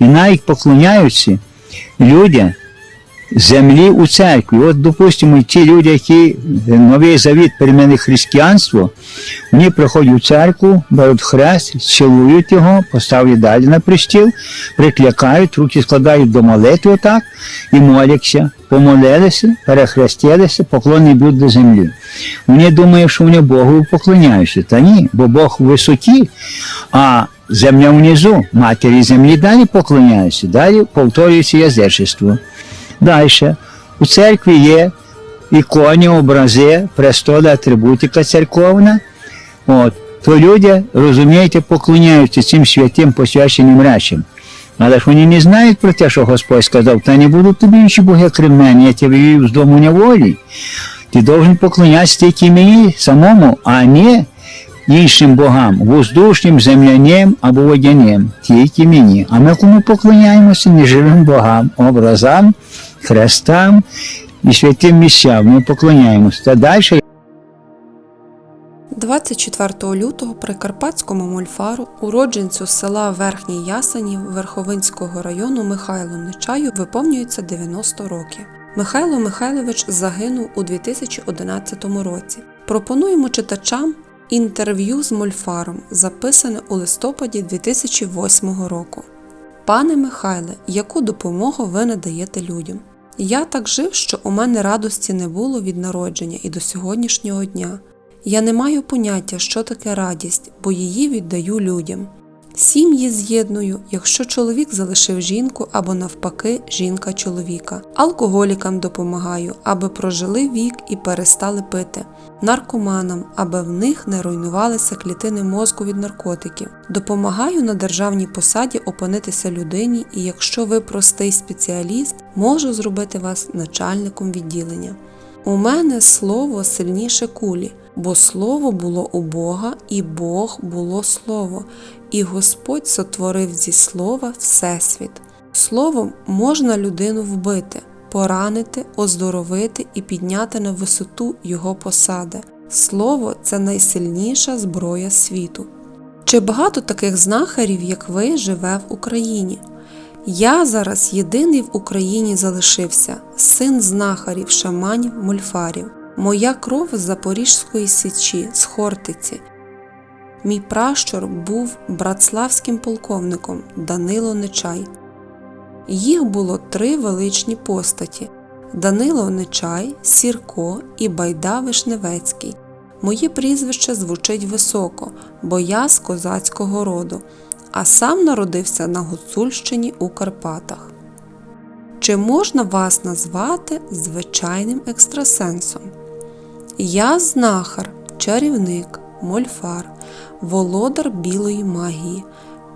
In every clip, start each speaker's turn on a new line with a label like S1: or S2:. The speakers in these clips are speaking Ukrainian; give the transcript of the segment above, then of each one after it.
S1: І навіть поклоняються люди землі у церкві. От, допустимо, ті люди, які новий завіт перемінили християнство, вони приходять у церкву, беруть хрест, цілують його, поставлять далі на пристіл, приклякають, руки складають до молитви отак і моляться. Помолилися, перехрестилися, поклонні б'ють до землі. Вони думають, що вони Богу поклоняються. Та ні, бо Бог в висоті, а земля внизу, матері землі далі поклоняються, далі повторюється язичество. Далі. У церкві є іконі, образи, престоли, атрибутика церковна. От. То люди, розумієте, поклоняються цим святим посвяченим речам. Але ж вони не знають про те, що Господь сказав, та не будуть тобі інші боги крім мене, я тебе вивів з дому неволі. Ти должен поклонятися тільки мені самому, а не іншим богам, воздушним, земляним або водяним, тільки мені. А ми кому поклоняємося неживим богам, образам, хрестам і святим місцям. Ми поклоняємося. Та далі
S2: 24 лютого при Карпатському мольфару уродженцю села Верхній Ясенів Верховинського району Михайлу Нечаю виповнюється 90 років. Михайло Михайлович загинув у 2011 році. Пропонуємо читачам інтерв'ю з мольфаром, записане у листопаді 2008 року. Пане Михайле, яку допомогу ви надаєте людям? Я так жив, що у мене радості не було від народження і до сьогоднішнього дня. Я не маю поняття, що таке радість, бо її віддаю людям. Сім'ї з'єдную, якщо чоловік залишив жінку або навпаки жінка чоловіка. Алкоголікам допомагаю, аби прожили вік і перестали пити. Наркоманам, аби в них не руйнувалися клітини мозку від наркотиків. Допомагаю на державній посаді опинитися людині, і якщо ви простий спеціаліст, можу зробити вас начальником відділення. У мене слово сильніше кулі, бо слово було у Бога, і Бог було слово, і Господь сотворив зі слова Всесвіт. Словом можна людину вбити, поранити, оздоровити і підняти на висоту його посади. Слово це найсильніша зброя світу. Чи багато таких знахарів, як ви, живе в Україні? Я зараз єдиний в Україні залишився, син знахарів, шаманів, мольфарів. Моя кров з Запорізької січі, з Хортиці. Мій пращур був братславським полковником Данило Нечай. Їх було три величні постаті Данило Нечай, Сірко і Байда Вишневецький. Моє прізвище звучить високо, бо я з козацького роду, а сам народився на Гуцульщині у Карпатах. Чи можна вас назвати звичайним екстрасенсом? Я знахар, чарівник, мольфар, володар білої магії,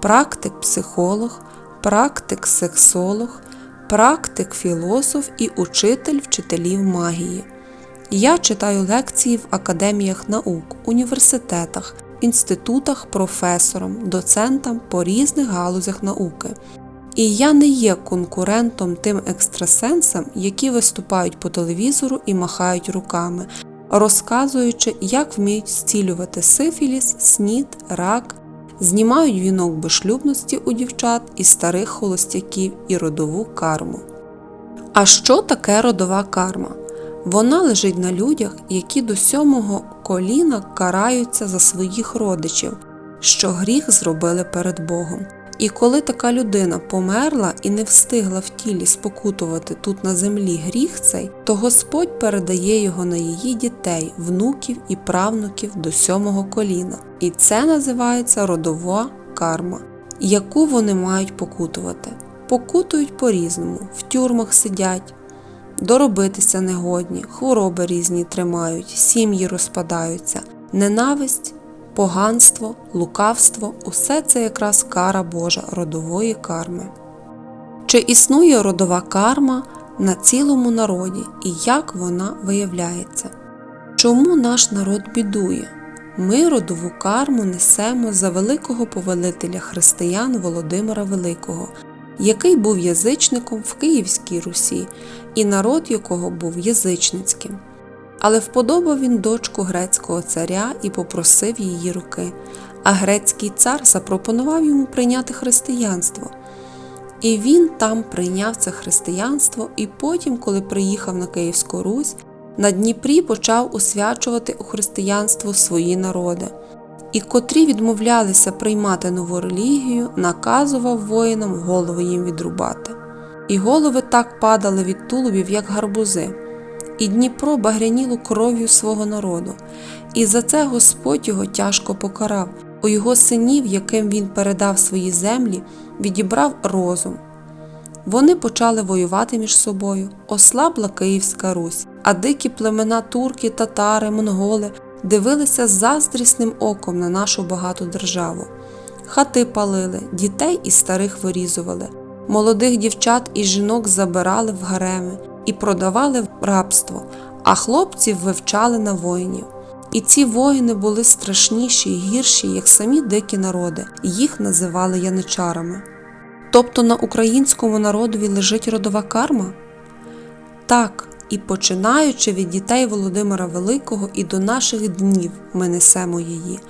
S2: практик-психолог, практик-сексолог, практик-філософ і учитель вчителів магії. Я читаю лекції в академіях наук, університетах, інститутах професором, доцентам по різних галузях науки. І я не є конкурентом тим екстрасенсам, які виступають по телевізору і махають руками, розказуючи, як вміють зцілювати сифіліс, снід, рак, знімають вінок безшлюбності у дівчат і старих холостяків і родову карму. А що таке родова карма? Вона лежить на людях, які до сьомого коліна караються за своїх родичів, що гріх зробили перед Богом. І коли така людина померла і не встигла в тілі спокутувати тут на землі гріх цей, то Господь передає його на її дітей, внуків і правнуків до сьомого коліна. І це називається родова карма, яку вони мають покутувати. Покутують по-різному, в тюрмах сидять, доробитися негодні, хвороби різні тримають, сім'ї розпадаються, ненависть, поганство, лукавство усе це якраз кара Божа родової карми. Чи існує родова карма на цілому народі і як вона виявляється? Чому наш народ бідує? Ми родову карму несемо за великого повелителя християн Володимира Великого, який був язичником в Київській Русі, і народ якого був язичницьким. Але вподобав він дочку грецького царя і попросив її руки, а грецький цар запропонував йому прийняти християнство. І він там прийняв це християнство, і потім, коли приїхав на Київську Русь, на Дніпрі почав освячувати у християнство свої народи, і котрі відмовлялися приймати нову релігію, наказував воїнам голови їм відрубати. І голови так падали від тулубів, як гарбузи, і Дніпро багряніло кров'ю свого народу, і за це Господь його тяжко покарав. У його синів, яким він передав свої землі, відібрав розум. Вони почали воювати між собою, ослабла Київська Русь, а дикі племена турки, татари, монголи дивилися заздрісним оком на нашу багату державу. Хати палили, дітей і старих вирізували, молодих дівчат і жінок забирали в гареми і продавали в рабство, а хлопців вивчали на воїнів. І ці воїни були страшніші й гірші, як самі дикі народи, їх називали яничарами. Тобто на українському народові лежить родова карма? Так, і починаючи від дітей Володимира Великого і до наших днів ми несемо її.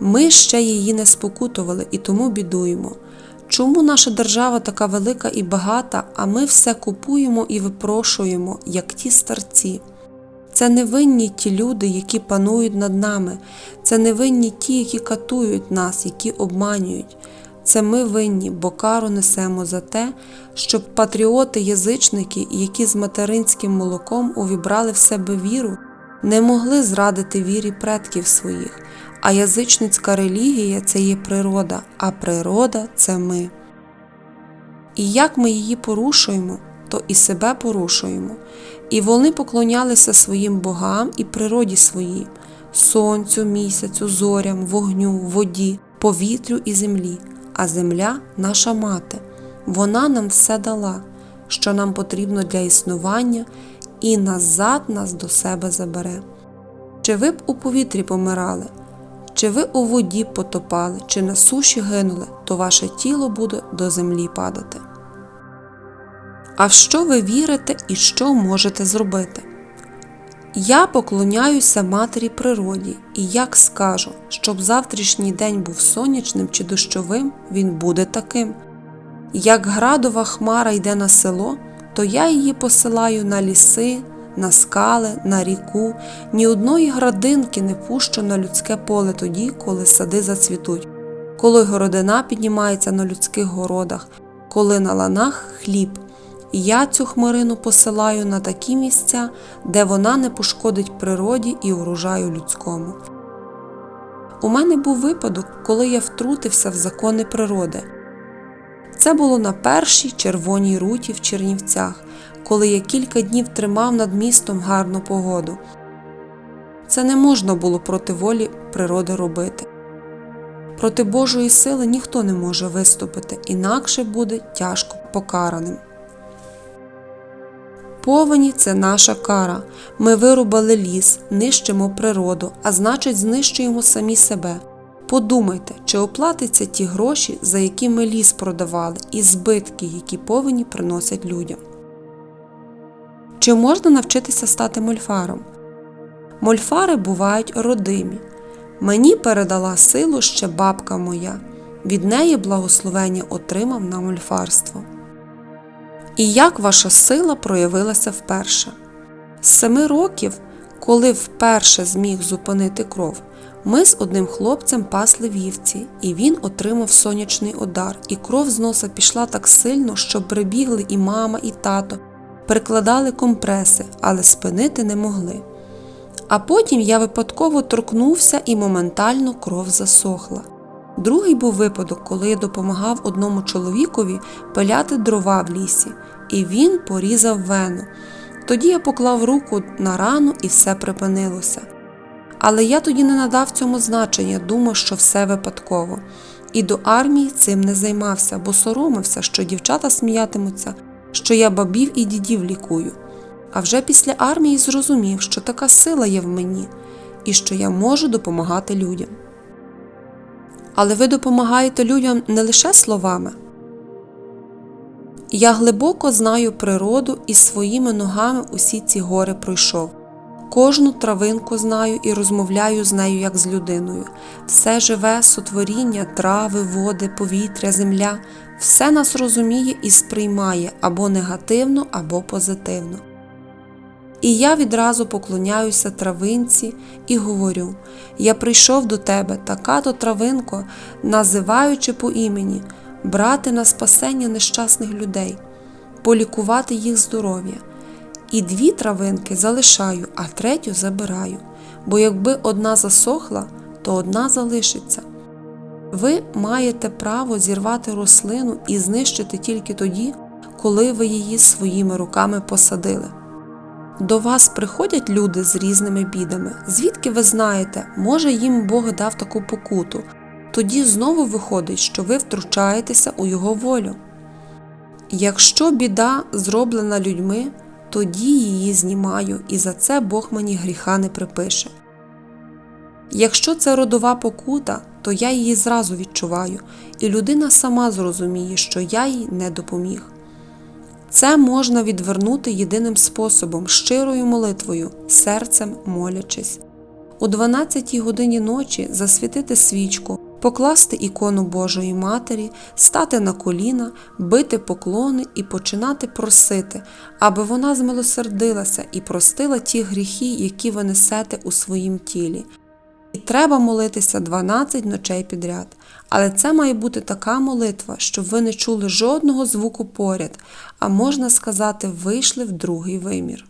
S2: Ми ще її не спокутували і тому бідуємо. Чому наша держава така велика і багата, а ми все купуємо і випрошуємо, як ті старці? Це не винні ті люди, які панують над нами, це не винні ті, які катують нас, які обманюють. Це ми винні, бо кару несемо за те, щоб патріоти-язичники, які з материнським молоком увібрали в себе віру, не могли зрадити вірі предків своїх, а язичницька релігія це є природа, а природа це ми. І як ми її порушуємо, то і себе порушуємо. І вони поклонялися своїм богам і природі своїй, сонцю, місяцю, зорям, вогню, воді, повітрю і землі. А земля наша мати. Вона нам все дала, що нам потрібно для існування, і назад нас до себе забере. Чи ви б у повітрі помирали, чи ви у воді потопали, чи на суші гинули, то ваше тіло буде до землі падати. А в що ви вірите і що можете зробити? Я поклоняюся матері природі, і як скажу, щоб завтрашній день був сонячним чи дощовим, він буде таким. Як градова хмара йде на село, то я її посилаю на ліси, на скали, на ріку, ні одної градинки не пущу на людське поле тоді, коли сади зацвітуть, коли городина піднімається на людських городах, коли на ланах хліб. Я цю хмарину посилаю на такі місця, де вона не пошкодить природі і урожаю людському. У мене був випадок, коли я втрутився в закони природи. Це було на першій червоній руті в Чернівцях, коли я кілька днів тримав над містом гарну погоду. Це не можна було проти волі природи робити. Проти Божої сили ніхто не може виступити, інакше буде тяжко покараним. Повені це наша кара. Ми вирубали ліс, нищимо природу, а значить, знищуємо самі себе. Подумайте, чи оплатиться ті гроші, за які ми ліс продавали, і збитки, які повені приносять людям. Чи можна навчитися стати мольфаром? Мольфари бувають родимі. Мені передала силу ще бабка моя, від неї благословення отримав на мольфарство. І як ваша сила проявилася вперше? З семи років, коли вперше зміг зупинити кров, ми з одним хлопцем пасли вівці, і він отримав сонячний удар, і кров з носа пішла так сильно, що прибігли і мама, і тато, прикладали компреси, але спинити не могли. А потім я випадково торкнувся і моментально кров засохла. Другий був випадок, коли я допомагав одному чоловікові пиляти дрова в лісі, і він порізав вену. Тоді я поклав руку на рану і все припинилося. Але я тоді не надав цьому значення, думав, що все випадково. І до армії цим не займався, бо соромився, що дівчата сміятимуться, що я бабів і дідів лікую. А вже після армії зрозумів, що така сила є в мені і що я можу допомагати людям. Але ви допомагаєте людям не лише словами. Я глибоко знаю природу і своїми ногами усі ці гори пройшов. Кожну травинку знаю і розмовляю з нею як з людиною. Все живе сотворіння, трави, води, повітря, земля все нас розуміє і сприймає або негативно, або позитивно. І я відразу поклоняюся травинці і говорю: Я прийшов до тебе, така то травинко, називаючи по імені, брати на спасення нещасних людей, полікувати їх здоров'я. І дві травинки залишаю, а третю забираю, бо якби одна засохла, то одна залишиться. Ви маєте право зірвати рослину і знищити тільки тоді, коли ви її своїми руками посадили. До вас приходять люди з різними бідами. Звідки ви знаєте, може їм Бог дав таку покуту. Тоді знову виходить, що ви втручаєтеся у його волю. Якщо біда зроблена людьми, тоді її знімаю, і за це Бог мені гріха не припише. Якщо це родова покута, то я її зразу відчуваю, і людина сама зрозуміє, що я їй не допоміг. Це можна відвернути єдиним способом, щирою молитвою, серцем молячись. У 12 годині ночі засвітити свічку, покласти ікону Божої Матері, стати на коліна, бити поклони і починати просити, аби вона змилосердилася і простила ті гріхи, які ви несете у своїм тілі. І треба молитися 12 ночей підряд. Але це має бути така молитва, щоб ви не чули жодного звуку поряд, а можна сказати, вийшли в другий вимір.